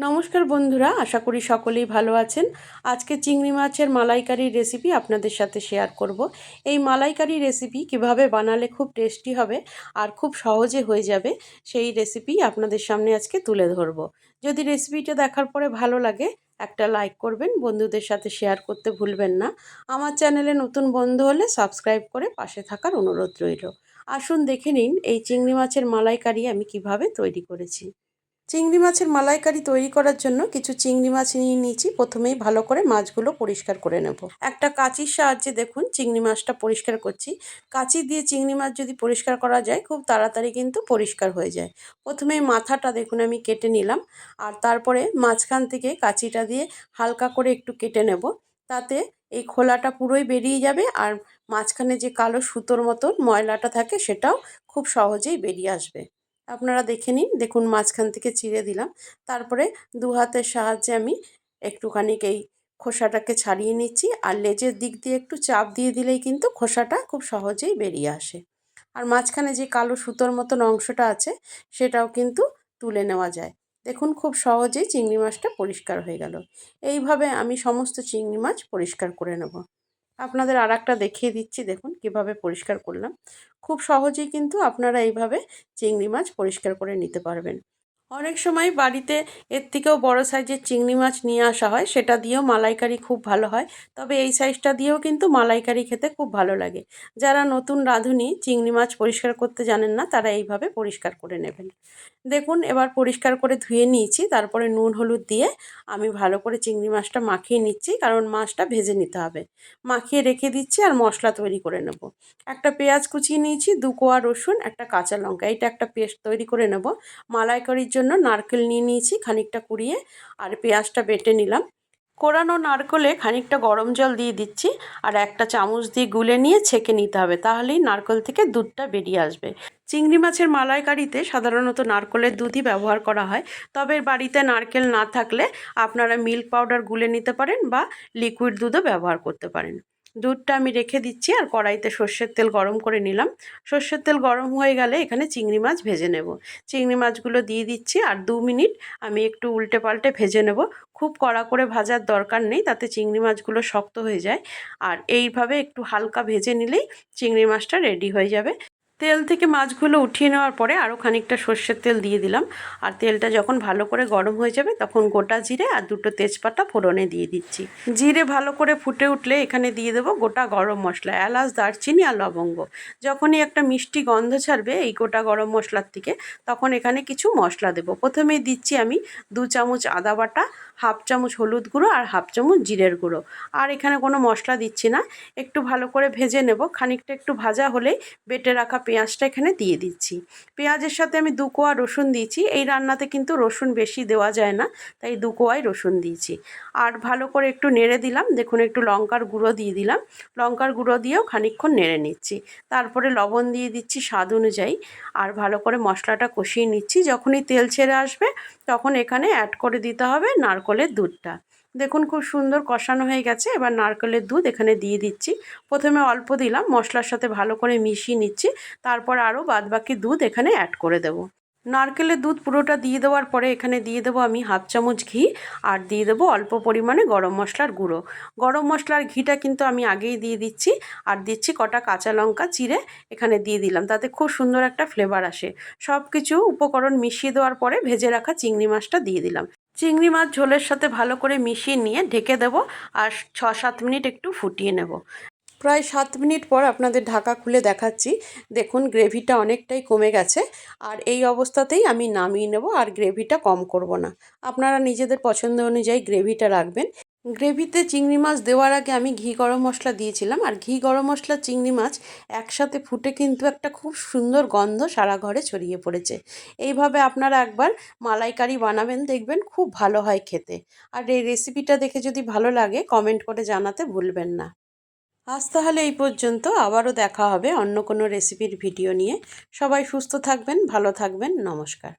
নমস্কার বন্ধুরা, আশা করি সকলেই ভালো আছেন। আজকে চিংড়ি মাছের মালাইকারির রেসিপি আপনাদের সাথে শেয়ার করব। এই মালাইকারি রেসিপি কীভাবে বানালে খুব টেস্টি হবে আর খুব সহজে হয়ে যাবে, সেই রেসিপি আপনাদের সামনে আজকে তুলে ধরব। যদি রেসিপিটা দেখার পরে ভালো লাগে, একটা লাইক করবেন, বন্ধুদের সাথে শেয়ার করতে ভুলবেন না। আমার চ্যানেলে নতুন বন্ধু হলে সাবস্ক্রাইব করে পাশে থাকার অনুরোধ রইল। আসুন দেখে নিন, এই চিংড়ি মাছের মালাইকারি আমি কীভাবে তৈরি করেছি। চিংড়ি মাছের মালাইকারি তৈরি করার জন্য কিছু চিংড়ি মাছ নিয়ে নিয়েছি। প্রথমেই ভালো করে মাছগুলো পরিষ্কার করে নেব। একটা কাঁচির সাহায্যে দেখুন চিংড়ি মাছটা পরিষ্কার করছি। কাঁচি দিয়ে চিংড়ি মাছ যদি পরিষ্কার করা যায়, খুব তাড়াতাড়ি কিন্তু পরিষ্কার হয়ে যায়। প্রথমেই মাথাটা দেখুন আমি কেটে নিলাম আর তারপরে মাঝখান থেকে কাঁচিটা দিয়ে হালকা করে একটু কেটে নেব। তাতে এই খোলাটা পুরোই বেরিয়ে যাবে আর মাঝখানে যে কালো সুতোর মতন ময়লাটা থাকে সেটাও খুব সহজেই বেরিয়ে আসবে। আপনারা দেখে নিন, দেখুন মাঝখান থেকে চিড়ে দিলাম। তারপরে দু হাতের সাহায্যে আমি একটুখানি এই খোসাটাকে ছাড়িয়ে নিচ্ছি। আর লেজের দিক দিয়ে একটু চাপ দিয়ে দিলেই কিন্তু খোসাটা খুব সহজেই বেরিয়ে আসে। আর মাঝখানে যে কালো সুতোর মতন অংশটা আছে, সেটাও কিন্তু তুলে নেওয়া যায়। দেখুন খুব সহজেই চিংড়ি মাছটা পরিষ্কার হয়ে গেল। এইভাবে আমি সমস্ত চিংড়ি মাছ পরিষ্কার করে নেব। আপনাদের আর একটা দেখিয়ে দিচ্ছি, দেখুন কীভাবে পরিষ্কার করলাম। খুব সহজেই কিন্তু আপনারা এইভাবে চিংড়ি মাছ পরিষ্কার করে নিতে পারবেন। অনেক সময় বাড়িতে এর থেকেও বড় সাইজের চিংড়ি মাছ নিয়ে আসা হয়, সেটা দিয়েও মালাইকারি খুব ভালো হয়। তবে এই সাইজটা দিয়েও কিন্তু মালাইকারি খেতে খুব ভালো লাগে। যারা নতুন রাঁধুনি চিংড়ি মাছ পরিষ্কার করতে জানেন না, তারা এইভাবে পরিষ্কার করে নেবেন। দেখুন, এবার পরিষ্কার করে ধুয়ে নিয়েছি, তারপরে নুন, হলুদ দিয়ে আমি ভালো করে চিংড়ি মাছটা মাখিয়ে নিচ্ছি, কারণ মাছটা ভেজে নিতে হবে। মাখিয়ে রেখে দিচ্ছি আর মশলা তৈরি করে নেব। একটা পেঁয়াজ কুচিয়ে নিয়েছি, দু কোয়া রসুন, একটা কাঁচা লঙ্কা, এইটা একটা পেস্ট তৈরি করে নেব। মালাইকারির জন্য নারকেল নিয়ে নিয়েছি খানিকটা কুড়িয়ে আর পেঁয়াজটা বেটে নিলাম। কোরানো নারকলে খানিকটা গরম জল দিয়ে দিচ্ছি আর একটা চামচ দিয়ে গুলে নিয়ে ছেঁকে নিতে হবে, তাহলেই নারকল থেকে দুধটা বেরিয়ে আসবে। চিংড়ি মাছের মালাইকারিতে সাধারণত নারকলের দুধই ব্যবহার করা হয়, তবে বাড়িতে নারকেল না থাকলে আপনারা মিল্ক পাউডার গুলে নিতে পারেন বা লিকুইড দুধও ব্যবহার করতে পারেন। দুধটা আমি রেখে দিচ্ছি আর কড়াইতে সর্ষের তেল গরম করে নিলাম। সর্ষের তেল গরম হয়ে গেলে এখানে চিংড়ি মাছ ভেজে নেব। চিংড়ি মাছগুলো দিয়ে দিচ্ছি আর দু মিনিট আমি একটু উল্টে পাল্টে ভেজে নেব। খুব কড়া করে ভাজার দরকার নেই, তাতে চিংড়ি মাছগুলো শক্ত হয়ে যায়। আর এইভাবে একটু হালকা ভেজে নিলেই চিংড়ি মাছটা রেডি হয়ে যাবে। তেল থেকে মাছগুলো উঠিয়ে নেওয়ার পরে আরও খানিকটা সর্ষের তেল দিয়ে দিলাম। আর তেলটা যখন ভালো করে গরম হয়ে যাবে, তখন গোটা জিরে আর দুটো তেজপাতা ফোড়নে দিয়ে দিচ্ছি। জিরে ভালো করে ফুটে উঠলে এখানে দিয়ে দেবো গোটা গরম মশলা, এলাচ, দারচিনি আর লবঙ্গ। যখনই একটা মিষ্টি গন্ধ ছাড়বে এই গোটা গরম মশলার থেকে, তখন এখানে কিছু মশলা দেবো। প্রথমেই দিচ্ছি আমি দু চামচ আদা বাটা, হাফ চামচ হলুদ গুঁড়ো আর হাফ চামচ জিরের গুঁড়ো। আর এখানে কোনো মশলা দিচ্ছি না, একটু ভালো করে ভেজে নেব। খানিকটা একটু ভাজা হলেই বেটে রাখা পেঁয়াজটা এখানে দিয়ে দিচ্ছি। পেঁয়াজের সাথে আমি দু কোয়া রসুন দিয়েছি। এই রান্নাতে কিন্তু রসুন বেশি দেওয়া যায় না, তাই দু কোয়াই রসুন দিয়েছি। আর ভালো করে একটু নেড়ে দিলাম। দেখুন, একটু লঙ্কার গুঁড়ো দিয়ে দিলাম। লঙ্কার গুঁড়ো দিয়েও খানিকক্ষণ নেড়ে নিচ্ছি। তারপরে লবণ দিয়ে দিচ্ছি স্বাদ অনুযায়ী। আর ভালো করে মশলাটা কষিয়ে নিচ্ছি। যখনই তেল ছেড়ে আসবে, তখন এখানে অ্যাড করে দিতে হবে নারকলের দুধটা। দেখুন, খুব সুন্দর কষানো হয়ে গেছে। এবার নারকেলের দুধ এখানে দিয়ে দিচ্ছি। প্রথমে অল্প দিলাম, মশলার সাথে ভালো করে মিশিয়ে নিচ্ছি। তারপর আরও বাদবাকি দুধ এখানে অ্যাড করে দেবো। নারকেলের দুধ পুরোটা দিয়ে দেওয়ার পরে এখানে দিয়ে দেবো আমি হাফ চামচ ঘি আর দিয়ে দেবো অল্প পরিমাণে গরম মশলার গুঁড়ো। গরম মশলার ঘিটা কিন্তু আমি আগেই দিয়ে দিচ্ছি আর দিচ্ছি কটা কাঁচা লঙ্কা চিরে এখানে দিয়ে দিলাম। তাতে খুব সুন্দর একটা ফ্লেভার আসে। সব কিছু উপকরণ মিশিয়ে দেওয়ার পরে ভেজে রাখা চিংড়ি মাছটা দিয়ে দিলাম। চিংড়ি মাছ ঝোলের সাথে ভালো করে মিশিয়ে নিয়ে ঢেকে দেব আর ছ সাত মিনিট একটু ফুটিয়ে নেব। প্রায় সাত মিনিট পর আপনাদের ঢাকা খুলে দেখাচ্ছি। দেখুন গ্রেভিটা অনেকটাই কমে গেছে আর এই অবস্থাতেই আমি নামিয়ে নেব আর গ্রেভিটা কম করব না। আপনারা নিজেদের পছন্দ অনুযায়ী গ্রেভিটা রাখবেন। গ্রেভিতে চিংড়ি মাছ দেওয়ার আগে আমি ঘি গরম মশলা দিয়েছিলাম। আর ঘি গরম মশলা, চিংড়ি মাছ একসাথে ফুটে কিন্তু একটা খুব সুন্দর গন্ধ সারা ঘরে ছড়িয়ে পড়েছে। এইভাবে আপনারা একবার মালাইকারি বানাবেন, দেখবেন খুব ভালো হয় খেতে। আর এই রেসিপিটা দেখে যদি ভালো লাগে, কমেন্ট করে জানাতে ভুলবেন না। আজ তাহলে এই পর্যন্ত। আবারও দেখা হবে অন্য কোনো রেসিপির ভিডিও নিয়ে। সবাই সুস্থ থাকবেন, ভালো থাকবেন। নমস্কার।